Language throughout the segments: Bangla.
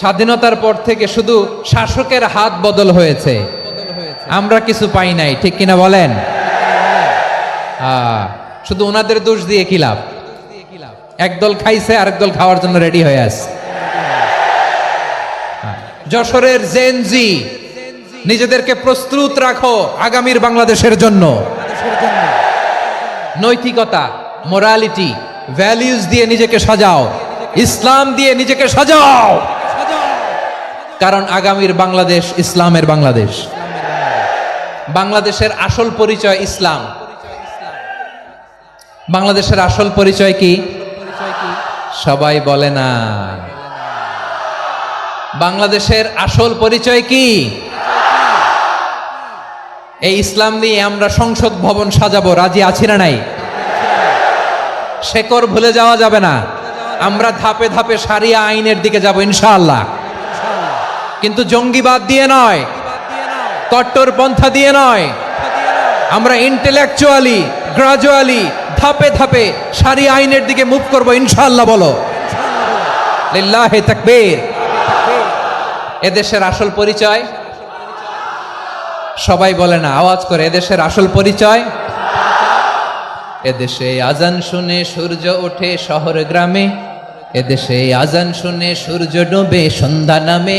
স্বাধীনতার পর থেকে শুধু শাসকের হাত বদল হয়েছে। আমরা কিছু পাই নাই, ঠিক কিনা বলেন? শুধু ওনাদের দোষ দিয়ে কি লাভ? একদল খাইছে, আরেক দল খাওয়ার জন্য রেডি হয়ে আছে। যশোরের জেনজি নিজেদেরকে প্রস্তুত রাখো আগামীর বাংলাদেশের জন্য। নৈতিকতা মোরালিটি ভ্যালিউজ দিয়ে নিজেকে সাজাও। ইসলাম দিয়ে নিজেকে সাজাও। কারণ আগামীর বাংলাদেশ ইসলামের বাংলাদেশ। বাংলাদেশের আসল পরিচয় ইসলাম। বাংলাদেশের আসল পরিচয় কি? সবাই বলে না। বাংলাদেশের আসল পরিচয় কি? এই ইসলাম নিয়ে আমরা সংসদ ভবন সাজাবো, রাজি আছি না নাই? শেকর ভুলে যাওয়া যাবে না। আমরা ধাপে ধাপে সারিয়া আইনের দিকে যাব, ইনশাআল্লাহ। কিন্তু জঙ্গিবাদ দিয়ে নয়, কট্টর পন্থা দিয়ে নয়। আমরা ইন্টেলেকচুয়ালি গ্রাজুয়ালি ধাপে ধাপে সারি আইনের দিকে মুভ করব, ইনশাআল্লাহ বলো। এদেশের আসল পরিচয়? সবাই বলে না, আওয়াজ করে, এদেশের আসল পরিচয়? এদেশে আজান শুনে সূর্য ওঠে শহর গ্রামে, এদেশে আজান শুনে সূর্য ডোবে সন্ধ্যা নামে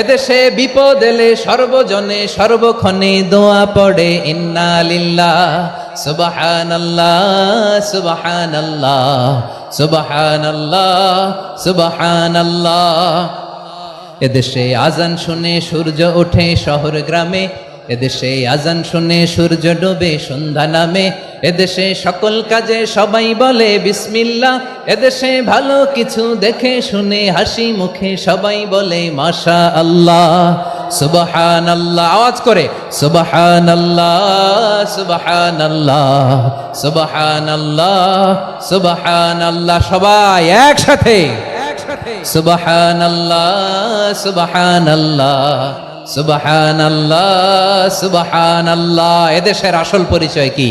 এদেশে বিপদ এলে সর্বজনে সর্বক্ষণে দোয়া পড়ে, ইন্না লিল্লাহ, সুবহানাল্লাহ সুবহানাল্লাহ সুবহানাল্লাহ সুবহানাল্লাহ। এদেশে আজান শুনে সূর্য ওঠে শহর গ্রামে, এদেশে আজান শুনে সূর্য ডোবে সন্ধ্যা নামে এদেশে সকল কাজে সবাই বলে বিসমিল্লা এদেশে ভালো কিছু দেখে শুনে হাসি মুখে সবাই বলে মাশা আল্লাহ সুবাহান আল্লাহ আওয়াজ করে সুবাহান আল্লাহ সুবাহান আল্লাহ সুবাহান আল্লাহ সুবাহান আল্লাহ সবাই একসাথে সুবাহান আল্লাহ সুবাহান আল্লাহ সুবাহান আল্লাহ সুবাহান আল্লাহ এদেশের আসল পরিচয় কি?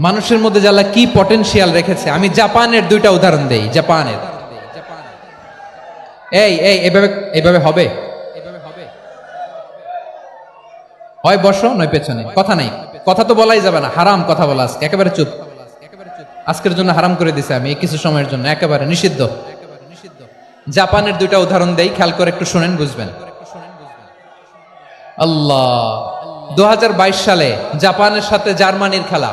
মানুষের মধ্যে যারা কি পটেনশিয়াল রেখেছে, আমি জাপানের দুইটা উদাহরণ দেই, জাপানের। এই এই, এভাবে এভাবে হবে? হয় বসো, নয় পেছনে। কথা নাই। কথা তো বলাই যাবে না, হারাম কথা বলা আজকে, একেবারে চুপ। আজকের জন্য হারাম করে দিছে আমি কিছু সময়ের জন্য, একেবারে নিষিদ্ধ। জাপানের দুইটা উদাহরণ দেই, খেয়াল করে একটু শুনেন, বুঝবেন। আল্লাহ দু হাজার বাইশ সালে জাপানের সাথে জার্মানির খেলা।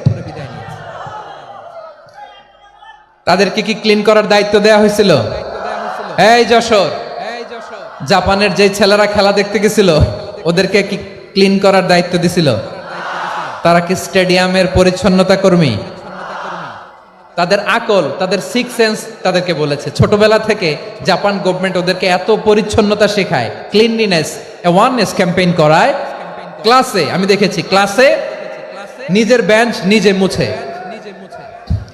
তাদেরকে কি ক্লিন করার দায়িত্ব দেওয়া হয়েছিল? এই যশোর, জাপানের যে ছেলেরা খেলা দেখতে গেছিল, ওদেরকে কি ক্লিন করার দায়িত্ব দিছিল? তারা কি স্টেডিয়ামের পরিচ্ছন্নতা কর্মী? তাদের আকল, তাদের সিক্স সেন্স তাদেরকে বলেছে। ছোটবেলা থেকে জাপান গভর্নমেন্ট ওদেরকে এত পরিচ্ছন্নতা শেখায় ক্লিনলিনেস অ্যাওয়ারনেস ক্যাম্পেইন করায়। ক্লাসে আমি দেখেছি ক্লাসে নিজের বেঞ্চ নিজে মুছে।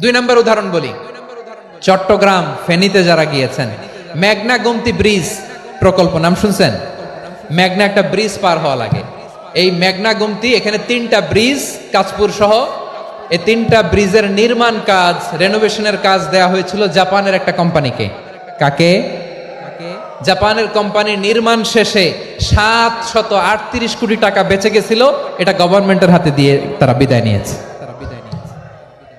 দুই নম্বর উদাহরণ বলি। চট্টগ্রাম ফেনীতে যারা গিয়েছেন, মেঘনা গুমতি ব্রিজ প্রকল্প, নাম শুনছেন? মেঘনা একটা ব্রিজ পার হওয়া লাগে। এই মেঘনা গুমতি, এখানে তিনটা ব্রিজ কাজপুর সহ, এই তিনটা ব্রিজের নির্মাণ কাজ, রেনোভেশনের কাজ দেয়া হয়েছিল জাপানের একটা কোম্পানিকে। কাকে? জাপানের কোম্পানির নির্মাণ শেষে সাত শত আটত্রিশ কোটি টাকা বেঁচে গেছিল, এটা গভর্নমেন্টের হাতে দিয়ে তারা বিদায় নিয়েছে।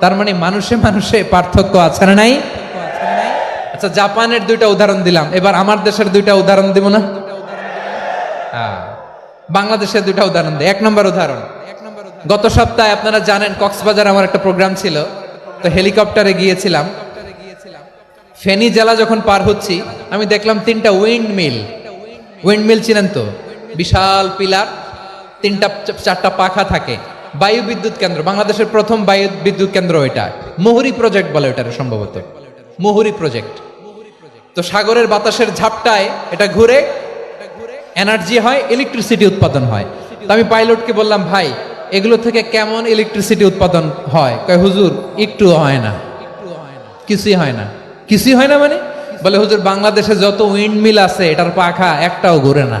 তার মানে মানুষে মানুষে পার্থক্য আছে না নাই? আচ্ছা জাপানের দুইটা উদাহরণ দিলাম। এবার আমার দেশের দুইটা উদাহরণ দিব না? হ্যাঁ। বাংলাদেশের দুইটা উদাহরণ দিই এক নম্বর উদাহরণ। গত সপ্তাহে আপনারা জানেন, কক্সবাজার আমার একটা প্রোগ্রাম ছিল। তো হেলিকপ্টারে গিয়েছিলাম। ফেনী জেলা যখন পার হচ্ছি, আমি দেখলাম তিনটা উইন্ড মিল উইন্ড মিল চিনেন তো? বিশাল পিলার, তিনটা, চারটা পাখা থাকে। বায়ু বিদ্যুৎ কেন্দ্র, বাংলাদেশের প্রথম বায়ু বিদ্যুৎ কেন্দ্র এটা মুহুরি প্রজেক্ট বলে ওটার সম্ভবত। মুহুরি প্রজেক্ট। তো সাগরের বাতাসের ঝাপটায় এটা ঘুরে এনার্জি হয় ইলেকট্রিসিটি উৎপাদন হয়। তো আমি পাইলটকে বললাম, ভাই, এগুলো থেকে কেমন ইলেকট্রিসিটি উৎপাদন হয়? কয়, হুজুর, একটু হয় না। কিছুই হয় না। কিছুই হয় না মানে? বলে, হুজুর, বাংলাদেশে যত উইন্ড মিল আছে, এটার পাখা একটাও ঘুরে না।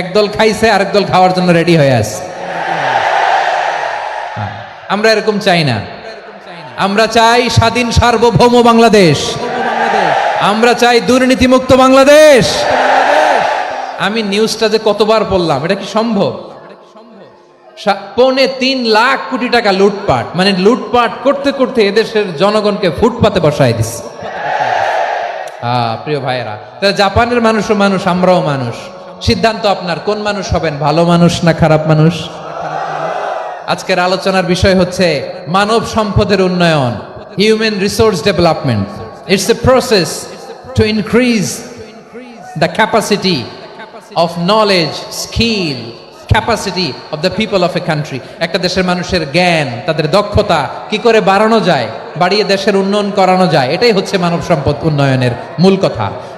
একদল খাইছে আরেক দল খাওয়ার জন্য রেডি হয়ে আছে। হ্যাঁ, আমরা এরকম চাই না। আমরা চাই স্বাধীন সার্বভৌম বাংলাদেশ। আমরা চাই দুর্নীতিমুক্ত বাংলাদেশ। আমি নিউজটা যে কতবার পড়লাম এটা কি সম্ভব? পৌনে তিন লাখ কোটি টাকা লুটপাট মানে লুটপাট করতে করতে এদেশের জনগণকে ফুটপাতে বসায় দিচ্ছে। প্রিয় ভাইয়েরা তাহলে জাপানের মানুষও মানুষ আমরাও মানুষ। সিদ্ধান্ত আপনার। কোন মানুষ হবেন? ভালো মানুষ না খারাপ মানুষ? আজকের আলোচনার বিষয় হচ্ছে মানব সম্পদের উন্নয়ন human resource development it's a process to increase the capacity of knowledge skill capacity of the people of a country একটা দেশের মানুষের জ্ঞান, তাদের দক্ষতা কি করে বাড়ানো যায়? বাড়িয়ে দেশের উন্নয়ন করানো যায়? এটাই হচ্ছে মানব সম্পদ উন্নয়নের মূল কথা।